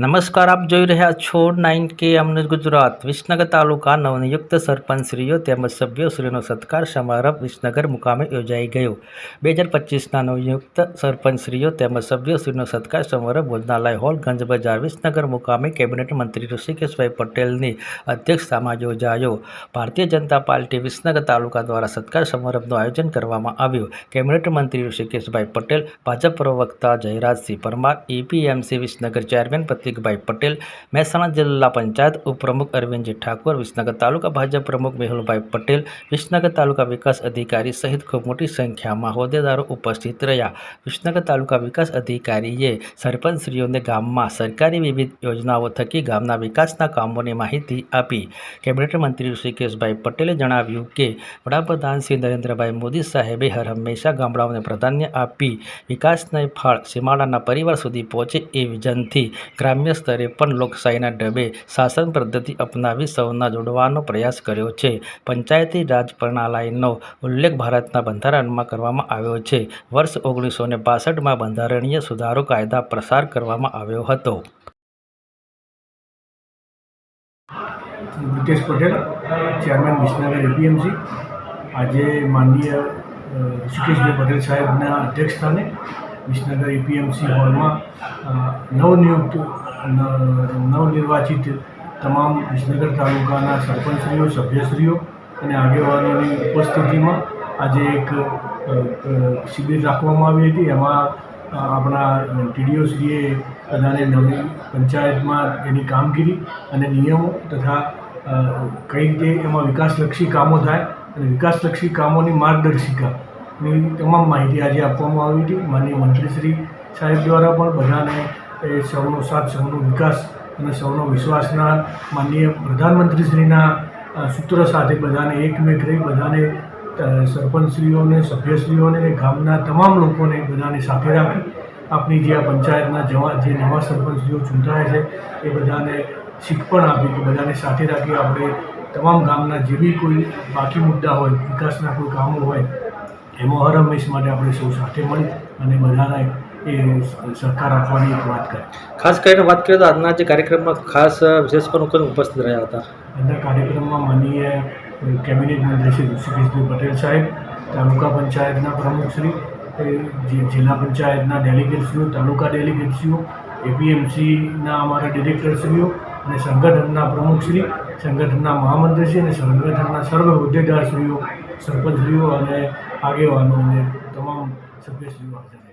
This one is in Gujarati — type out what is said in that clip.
નમસ્કાર, આપ જોઈ રહ્યા છો નાઇન કે અમને ગુજરાત. વિસનગર તાલુકા નવનિયુક્ત સરપંચશ્રીઓ તેમજ સભ્યોશ્રીનો સત્કાર સમારંભ વિસનગર મુકામે યોજાઈ ગયો. બે હજાર પચીસના નવનિયુક્ત સરપંચશ્રીઓ તેમજ સભ્યોશ્રીનો સત્કાર સમારંભ ભોજનાલય હોલ, ગંજ બજાર વિસનગર મુકામે કેબિનેટ મંત્રી ઋષિકેશભાઈ પટેલની અધ્યક્ષતામાં યોજાયો. ભારતીય જનતા પાર્ટી વિસનગર તાલુકા દ્વારા સત્કાર સમારંભનું આયોજન કરવામાં આવ્યું. કેબિનેટ મંત્રી ઋષિકેશભાઈ પટેલ, ભાજપ પ્રવક્તા જયરાજસિંહ પરમાર એપીએમસી વિસનગર ચેરમેન પ્રતિકભાઈ પટેલ, મહેસાણા જિલ્લા પંચાયત ઉપપ્રમુખ અરવિંદજી ઠાકોર, વિસનગર તાલુકા ભાજપ પ્રમુખ મેહુલભાઈ પટેલ, વિસનગર તાલુકા વિકાસ અધિકારી સહિત ખૂબ મોટી સંખ્યામાં હોદ્દેદારો ઉપસ્થિત રહ્યા. વિસનગર તાલુકા વિકાસ અધિકારીએ સરપંચશ્રીઓને ગામમાં સરકારી વિવિધ યોજનાઓ થકી ગામના વિકાસના કામોની માહિતી આપી. કેબિનેટ મંત્રી ઋષિકેશભાઈ પટેલે જણાવ્યું કે, વડાપ્રધાન શ્રી નરેન્દ્રભાઈ મોદી સાહેબે હર હંમેશા ગામડાઓને પ્રાધાન્ય આપી વિકાસને ફળ સીમાડાના પરિવાર સુધી પહોંચે એ વિઝનથી ગ્રામ્ય સ્તરે પણ લોકશાહીના ઢબે શાસન પદ્ધતિ અપનાવી સૌના જોડવાનો પ્રયાસ કર્યો છે. પંચાયતી રાજ પ્રણાલીનો ઉલ્લેખ ભારતના બંધારણમાં કરવામાં આવ્યો છે. વર્ષ ઓગણીસો ને બાસઠમાં બંધારણીય સુધારો કાયદા પ્રસાર કરવામાં આવ્યો હતો. Bhutesh Patel, chairman Visnagar APMC. આજે માનનીય ઋષિકેશભાઈ પટેલ સાહેબના અધ્યક્ષસ્થાને વિસનગર એપીએમસી હોલમાં નવનિયુક્ત નવનિર્વાચિત તમામ વિસનગર તાલુકાના સરપંચશ્રીઓ, સભ્યશ્રીઓ અને આગેવાનોની ઉપસ્થિતિમાં આજે એક શિબિર રાખવામાં આવી હતી. એમાં આપણા ટીડીઓશ્રીએ બધાને નવી પંચાયતમાં એની કામગીરી અને નિયમો તથા કઈ રીતે એમાં વિકાસલક્ષી કામો થાય અને વિકાસલક્ષી કામોની માર્ગદર્શિકાની તમામ માહિતી આજે આપવામાં આવી હતી. માનનીય મંત્રીશ્રી સાહેબ દ્વારા પણ બધાને એ સૌનો સાથ, સૌનો વિકાસ અને સૌનો વિશ્વાસના માનનીય પ્રધાનમંત્રીશ્રીના સૂત્ર સાથે બધાને એકમેક રહી, બધાને સરપંચશ્રીઓને, સભ્યશ્રીઓને ગામના તમામ લોકોને બધાને સાથે રાખી આપણી જે આ પંચાયતના જવા, જે નવા સરપંચશ્રીઓ ચૂંટાયા છે, એ બધાને શીખ પણ આપી કે બધાને સાથે રાખી આપણે તમામ ગામના જે બી કોઈ બાકી મુદ્દા હોય, વિકાસના કોઈ કામો હોય, એમાં હર હંમેશ માટે આપણે સૌ સાથે મળી અને બધાને એ સહકાર આપવાની એક વાત કરી. ખાસ કરીને વાત કરીએ તો આજના જે કાર્યક્રમમાં ખાસ વિશેષ પણ ઉપસ્થિત રહ્યા હતા. આજના કાર્યક્રમમાં માનીએ કેબિનેટ મંત્રી શ્રી ઋષિકેશભાઈ પટેલ સાહેબ તાલુકા પંચાયતના પ્રમુખશ્રી એ જે જિલ્લા પંચાયતના ડેલિગેટશ્રીઓ તાલુકા ડેલિગેટશ્રીઓ એપીએમસીના અમારા ડિરેક્ટરશ્રીઓ અને સંગઠનના પ્રમુખશ્રી સંગઠનના મહામંત્રીશ્રી અને સંગઠનના સર્વ હોદ્દેદારશ્રીઓ સરપંચશ્રીઓ અને આગેવાનો અને તમામ સભ્યશ્રીઓ હાજર